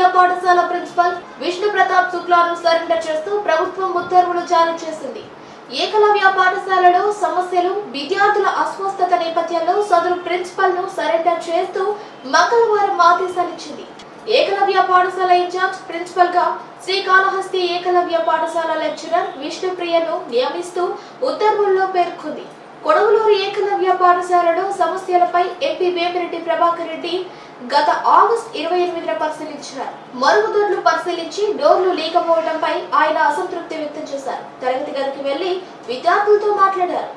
ఏకలవ్య పాఠశాల ప్రిన్సిపల్ విష్ణు ప్రతాప్ శుక్లాను సరెండర్ చేస్తూ ప్రభుత్వం ఉత్తర్వులు జారీ చేసింది. ఏకలవ్య పాఠశాలలో సమస్యలు విద్యార్థుల అస్వస్థత నేపథ్యంలో సదరు ప్రిన్సిపల్ను సరెండర్ చేస్తూ మంగళవారం ఆదేశాలిచ్చింది. ఏకలవ్య పాఠశాల ఇన్ఛార్జ్ ప్రిన్సిపల్గా శ్రీకాళహస్తి ఏకలవ్య పాఠశాల లెక్చరర్ విష్ణుప్రియను నియమిస్తూ ఉత్తర్వుల్లో పేర్కొంది. కొడవలూరు ఏకలవ్య పాఠశాలలో సమస్యలపై ఎంపీ వేమిరెడ్డి ప్రభాకర్ రెడ్డి గత ఆగస్టు ఇరవై ఎనిమిదిన పరిశీలించారు మరుగుదొడ్లు పరిశీలించి డోర్లు లేకపోవడంపై ఆయన అసంతృప్తి వ్యక్తం చేశారు తరగతి గదికి వెళ్ళి విద్యార్థులతో మాట్లాడారు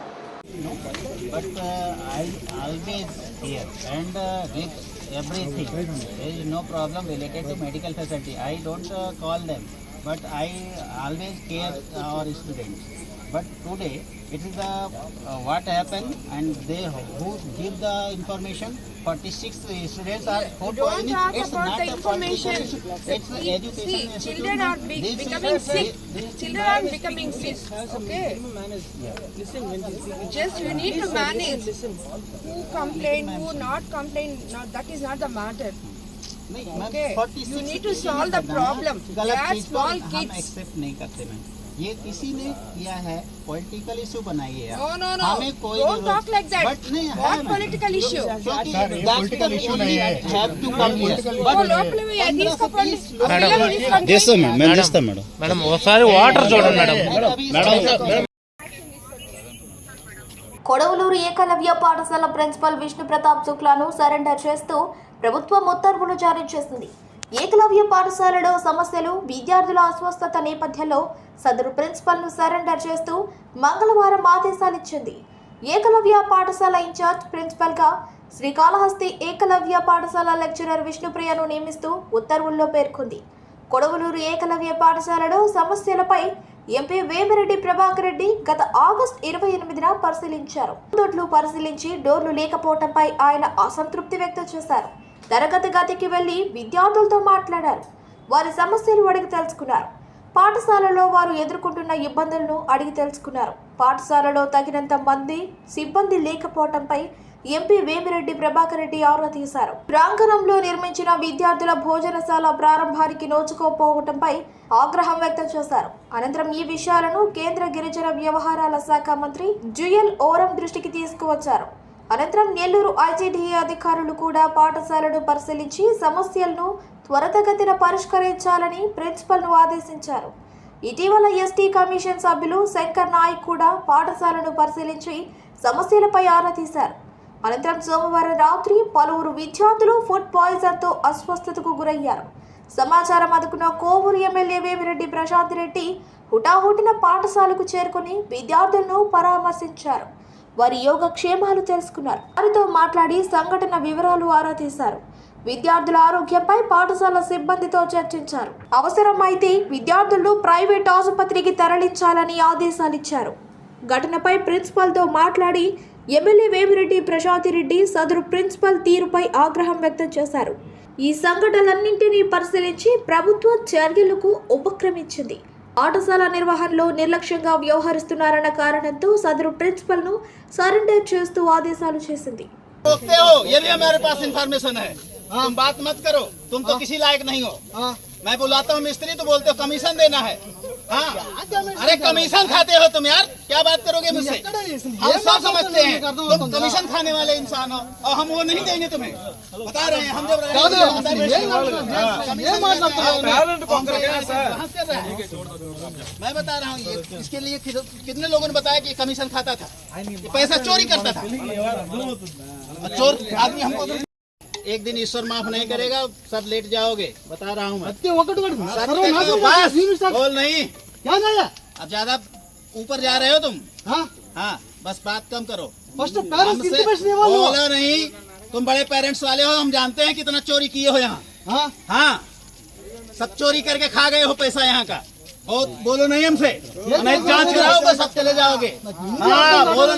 but uh, I always here and uh, with everything. There is no problem related to medical facility. I don't uh, call them, but I always care our students. But today it is the uh, what happened and they who give the information. 46 students are food Don't poisoning. talk It's about not the a information. political issue. It's See, an education see, institute. children are be- These becoming children- sick. these Children are becoming sick. Okay. Just you need to manage. Who complain, who not complain. Not that is not the matter. नहीं, ma'am, Okay. 46 You need to किसी solve ने the बताया, problem. गलत They are चीज को small हम kids. Accept नहीं करते मैम ये किसी ने किया है पॉलिटिकल इशू बनाई है No, no, no. हमें कोई Don't जरूरत- talk like that. But नहीं है What मैम। political issue? क्योंकि सर, ये that's political the issue only नहीं है। have to come here. Oh, locally we are this madam చేస్తాం మేడం మేము చేస్తాం మేడం మేడం ఒకసారి వాటర్ చూడండి మేడం మేడం కొడవలూరు ఏకలవ్య పాఠశాల ప్రిన్సిపల్ విష్ణు ప్రతాప్ శుక్లాను సరెండర్ చేస్తూ ప్రభుత్వం ఉత్తర్వులు జారీ చేసింది ఏకలవ్య పాఠశాలలో సమస్యలు విద్యార్థుల అస్వస్థత నేపథ్యంలో సదరు ప్రిన్సిపల్ను సరెండర్ చేస్తూ మంగళవారం ఆదేశాలిచ్చింది. ఏకలవ్య పాఠశాల ఇన్ఛార్జ్ ప్రిన్సిపల్గా శ్రీకాళహస్తి ఏకలవ్య పాఠశాల లెక్చరర్ విష్ణుప్రియను నియమిస్తూ ఉత్తర్వుల్లో పేర్కొంది. కొడవలూరు ఏకలవ్య పాఠశాలలో సమస్యలపై ఎంపీ వేమిరెడ్డి ప్రభాకర్ రెడ్డి గత ఆగస్టు ఇరవై ఎనిమిదిన పరిశీలించారు. దొడ్లు పరిశీలించి డోర్లు లేకపోవడంపై ఆయన అసంతృప్తి వ్యక్తం చేశారు. తరగతి గదికి వెళ్ళి విద్యార్థులతో మాట్లాడారు. వారి సమస్యలు అడిగి తెలుసుకున్నారు. పాఠశాలలో వారు ఎదుర్కొంటున్న ఇబ్బందులను అడిగి తెలుసుకున్నారు. పాఠశాలలో తగినంత మంది సిబ్బంది లేకపోవడంపై ఎంపీ వేమిరెడ్డి ప్రభాకర్ రెడ్డి ఆరా తీశారు. ప్రాంగణంలో నిర్మించిన విద్యార్థుల భోజనశాల ప్రారంభానికి నోచుకోపోవడంపై ఆగ్రహం వ్యక్తం చేశారు. అనంతరం ఈ విషయాలను కేంద్ర గిరిజన వ్యవహారాల శాఖ మంత్రి జుయల్ ఓరం దృష్టికి తీసుకువచ్చారు. అనంతరం నెల్లూరు ఐజీడీఏ అధికారులు కూడా పాఠశాలను పరిశీలించి సమస్యలను త్వరితగతిన పరిష్కరించాలని ప్రిన్సిపల్ను ఆదేశించారు. ఇటీవల ఎస్టీ కమిషన్ సభ్యులు శంకర్ నాయక్ కూడా పాఠశాలను పరిశీలించి సమస్యలపై ఆరా తీశారు. అనంతరం సోమవారం రాత్రి పలువురు విద్యార్థులు ఫుడ్ పాయిజన్తో అస్వస్థతకు గురయ్యారు. సమాచారం అందుకున్న కోవూరు ఎమ్మెల్యే వేమిరెడ్డి ప్రశాంత్ రెడ్డి హుటాహుటిన పాఠశాలకు చేరుకుని విద్యార్థులను పరామర్శించారు. వారి యోగక్షేమాలు తెలుసుకున్నారు. వారితో మాట్లాడి సంఘటన వివరాలు ఆరా తీశారు. విద్యార్థుల ఆరోగ్యంపై పాఠశాల సిబ్బందితో చర్చించారు. అవసరమైతే విద్యార్థులను ప్రైవేట్ ఆసుపత్రికి తరలించాలని ఆదేశాలిచ్చారు. ఘటనపై ప్రిన్సిపల్తో మాట్లాడి ఎమ్మెల్యే వేమిరెడ్డి ప్రశాంతిరెడ్డి సదరు ప్రిన్సిపల్ తీరుపై ఆగ్రహం వ్యక్తం చేశారు. ఈ సంఘటనలన్నింటినీ పరిశీలించి ప్రభుత్వం చర్యలకు ఉపక్రమించింది. పాఠశాల నిర్వహణలో నిర్లక్ష్యంగా వ్యవహరిస్తున్నారన్న కారణంతో సదరు ప్రిన్సిపల్ ను సరెండర్ చేస్తూ ఆదేశాలు చేసింది रोकते हो ये भी हमारे पास इंफॉर्मेशन है तुम बात मत करो तुम तो किसी लायक नहीं हो मैं बुलाता हूँ मिस्त्री तो बोलते हो कमीशन देना है हाँ। अरे कमीशन खाते हो तुम यार। क्या बात करोगे मुझसे? हम सब समझते हैं। तुम कमीशन खाने वाले इंसान। हो और हम वो नहीं देंगे तुम्हें। बता रहे हैं हम जब मैं बता रहा हूँ ये इसके लिए कितने लोगों ने बताया कि कमीशन खाता था? पैसा चोरी करता था। चोर आदमी हमको तो- एक दिन ईश्वर माफ़ नहीं करेगा सब लेट जाओगे बता रहा हूँ बोल नहीं। अब ज़्यादा ऊपर जा रहे हो तुम? हाँ? बस बात कम करो। बोलो नहीं तुम बड़े पेरेंट्स वाले हो हम जानते हैं कितना चोरी किए हो यहाँ। हाँ? सब चोरी करके खा गए हो पैसा यहाँ का। बहुत बोलो नहीं हमसे। नहीं जाँच कराओ बस अब चले जाओगे। हाँ बोलो